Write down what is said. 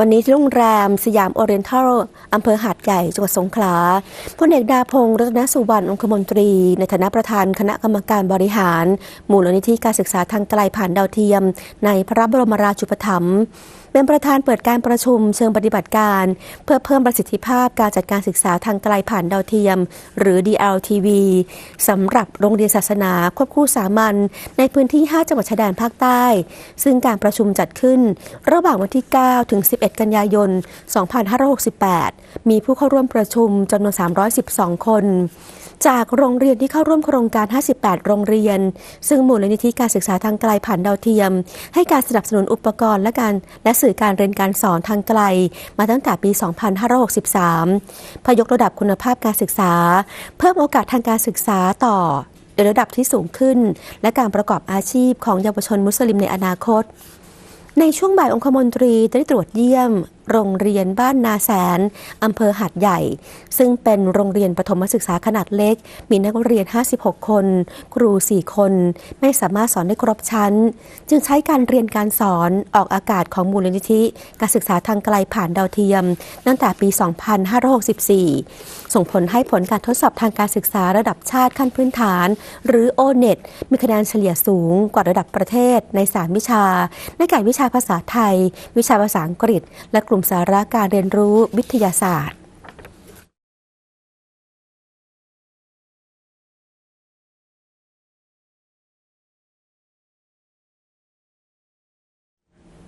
วันนี้ที่โรงแรมสยามโอเรียนทัลอำเภอหาดใหญ่จังหวัดสงขลาพลเอกดาพงศ์รัตนสุวรรณองคมนตรี ในฐานะประธานคณะกรรมการบริหาร มูลนิธิการศึกษาทางไกลผ่านดาวเทียม ในพระบรมราชูปถัมภ์ เป็นประธานเปิดการประชุมเชิงปฏิบัติการ เพื่อเพิ่มประสิทธิภาพการจัดการศึกษาทางไกลผ่านดาวเทียม หรือ DLTV สำหรับโรงเรียนศาสนาควบคู่สามัญในพื้นที่ 5 จังหวัดชายแดนภาคใต้ ซึ่งการประชุมจัดขึ้น ระหว่างวันที่ 9 ถึง 11 กันยายน 2568 มีผู้เข้าร่วมประชุมจำนวน 312 คน จากโรงเรียนที่เข้าร่วมโครงการ 58 โรงเรียน ซึ่งมูลนิธิการศึกษาทางไกลผ่านดาวเทียม ให้การสนับสนุนอุปกรณ์และการและสื่อการเรียนการสอนทางไกล มาตั้งแต่ปี 2563เพื่อยกระดับคุณภาพการศึกษา เพิ่มโอกาสทางการศึกษาต่อในระดับที่สูงขึ้น และการประกอบอาชีพของเยาวชนมุสลิมในอนาคตในช่วงบ่ายองคมนตรีได้ตรวจเยี่ยม โรงเรียนบ้านนาแสน อำเภอหัดใหญ่ ซึ่งเป็นโรงเรียนประถมศึกษาขนาดเล็ก มีนักเรียน 56 คน ครู 4 คน ไม่สามารถสอนได้ครบชั้น จึงใช้การเรียนการสอนออกอากาศของมูลนิธิ การศึกษาทางไกลผ่านดาวเทียม ตั้งแต่ปี 2564 ส่งผลให้ผลการทดสอบทางการศึกษาระดับชาติขั้นพื้นฐาน หรือ O-NET มีคะแนนเฉลี่ยสูงกว่าระดับประเทศใน 3 วิชาในการวิชาภาษาไทย วิชาภาษาอังกฤษ และกลุ่มสาระการเรียนรู้วิทยาศาสตร์